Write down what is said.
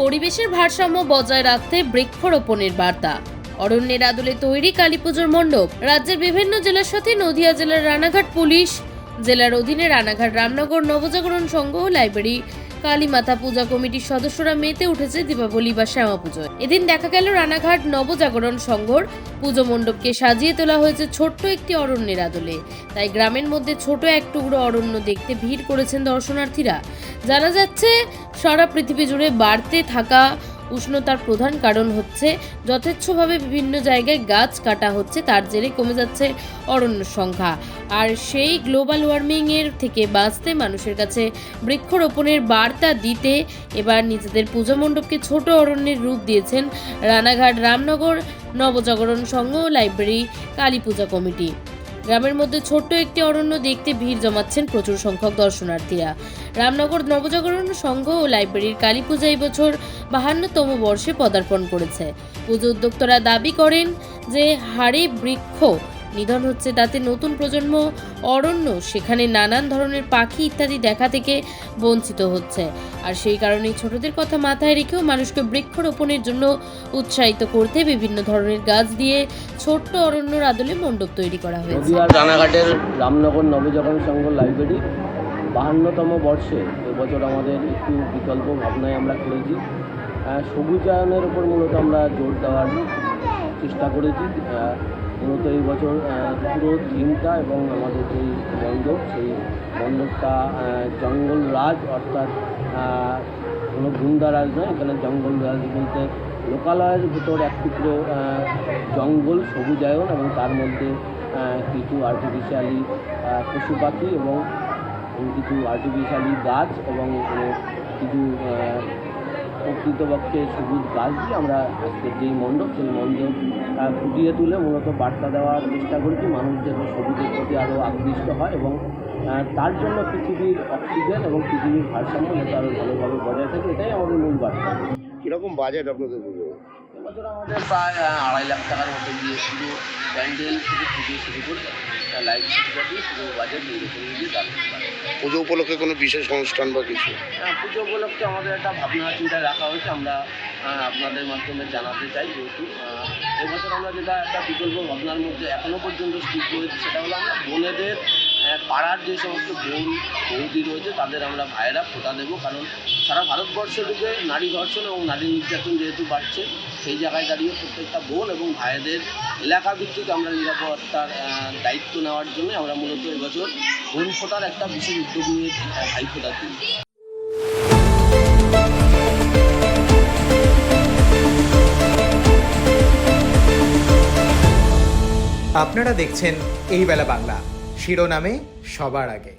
পরিবেশের ভারসাম্য বজায় রাখতে বৃক্ষরোপণের বার্তা। অরণ্যের আদলে তৈরি কালী পুজোর মণ্ডপ, রাজ্যের বিভিন্ন জেলার সাথে নদিয়া জেলার রানাঘাট পুলিশ, জেলার অধীনে রানাঘাট রামনগর নবজাগরণ সংঘ ও লাইব্রেরি কালীমাতা পূজা কমিটির সদস্যরা মেতে উঠেছে দীপাবলি বা শ্যামা পুজোয়। এদিন দেখা গেল রানাঘাট নবজাগরণ সংঘর। পুজো মণ্ডপকে সাজিয়ে তোলা হয়েছে ছোট্ট একটি অরণ্যের আদলে। তাই গ্রামের মধ্যে ছোট এক টুকরো অরণ্য দেখতে ভিড় করেছেন দর্শনার্থীরা। জানা যাচ্ছে, সারা পৃথিবী জুড়ে বাড়তে থাকা উষ্ণতার প্রধান কারণ হচ্ছে যথেচ্ছভাবে বিভিন্ন জায়গায় গাছ কাটা হচ্ছে, তার জেরে কমে যাচ্ছে অরণ্য সংখ্যা। আর সেই গ্লোবাল ওয়ার্মিংয়ের থেকে বাঁচতে মানুষের কাছে বৃক্ষরোপণের বার্তা দিতে এবার নিজেদের পুজো মণ্ডপকে ছোট অরণ্যের রূপ দিয়েছেন রানাঘাট রামনগর নবজাগরণ সংঘ লাইব্রেরি কালী পূজা কমিটি। গ্রামের মধ্যে ছোট্ট একটি অরণ্য দেখতে ভিড় জমাচ্ছেন প্রচুর সংখ্যক দর্শনার্থীরা। রামনগর নবজাগরণ সংঘ ও লাইব্রেরির কালী পূজা এই বছর বাহান্নতম বর্ষে পদার্পণ করেছে। পুজো উদ্যোক্তারা দাবি করেন যে হাড়ে বৃক্ষ নিধন হচ্ছে তাতে নতুন প্রজন্ম অরণ্য। সেখানে নানান ধরনের পাখি ইত্যাদি দেখা থেকে বঞ্চিত হচ্ছে। আর সেই কারণেই ছোটদের কথা মাথায় রেখেও মানুষকে বৃক্ষরোপণের জন্য উৎসাহিত করতে বিভিন্ন ধরনের গাছ দিয়ে ছোট্ট অরণ্যর আদলে মণ্ডপ তৈরি করা হয়েছে। রানাঘাটের রামনগর নবজাগরণ সংঘ লাইব্রেরি বাহান্নতম বর্ষে এবছর আমাদের একটু বিকল্প ভাবনায় আমরা করেছি সবুজায়নের উপর মূলত আমরা জোর দেওয়ার চেষ্টা করেছি। মূলত এই বছর পুরো থিমটা এবং আমাদের যেই মণ্ডপ সেই মণ্ডপটা জঙ্গল রাজ অর্থাৎ কোনো গুন্ডারাজ নয়, এখানে জঙ্গল রাজ বলতে লোকালয়ের ভিতর এক টুকরো জঙ্গল, সবুজায়ন এবং তার মধ্যে কিছু আর্টিফিশিয়ালি পশু পাখি এবং কিছু আর্টিফিশিয়ালি গাছ এবং কিছু প্রকৃতপক্ষে সবুজ গাছ দিয়ে আমরা আজকের যেই মণ্ডপ, সেই মণ্ডপ ফুটিয়ে তুলে মূলত বার্তা দেওয়ার চেষ্টা করেছি। মানুষ যেন সবুজের প্রতি আরও আকৃষ্ট হয় এবং তার জন্য পৃথিবীর অক্সিজেন এবং পৃথিবীর ভারসাম্য যাতে আরও ভালোভাবে বজায় থাকে, এটাই আমাদের মূল বার্তা। কীরকম বাজেট আপনাদের পুজো এবছর আমাদের প্রায় আড়াই লাখ টাকার মতো দিয়ে শুধু প্যান্ডেল থেকে পুজো শুরু করে লাইট সুবিধা দিয়ে পুরো বাজেট এইরকম দিয়ে দাম পুজো উপলক্ষে কোনো বিশেষ অনুষ্ঠান বা কিছু? হ্যাঁ, পুজো উপলক্ষে আমাদের একটা ভাবনা চিন্তা রাখা হয়েছে। আমরা আপনাদের মাধ্যমে জানাতে চাই যেহেতু এবছর আমরা যেটা একটা বিকল্প ভাবনার মধ্যে এখনও পর্যন্ত স্থির করেছি সেটা হলো আমরা বোনেদের পাড়ার যে সমস্ত বোন বৌদি রয়েছে তাদের আমরা ভাইয়েরা ফোটা দেবো। কারণ সারা ভারতবর্ষ থেকে নারী ধর্ষণ এবং নারী নির্যাতন যেহেতু বাড়ছে সেই জায়গায় দাঁড়িয়ে প্রত্যেকটা বোন এবং ভাইয়েদের এলাকা ভিত্তিক আমরা নিরাপত্তার দায়িত্ব নেওয়ার জন্য আমরা মূলত এবছর বোন ফোটার একটা বিশেষ উদ্যোগ আহ, ভাই ফোটার জন্য আপনারা দেখছেন এই বেলা বাংলা। শিরোনামে সবার আগে।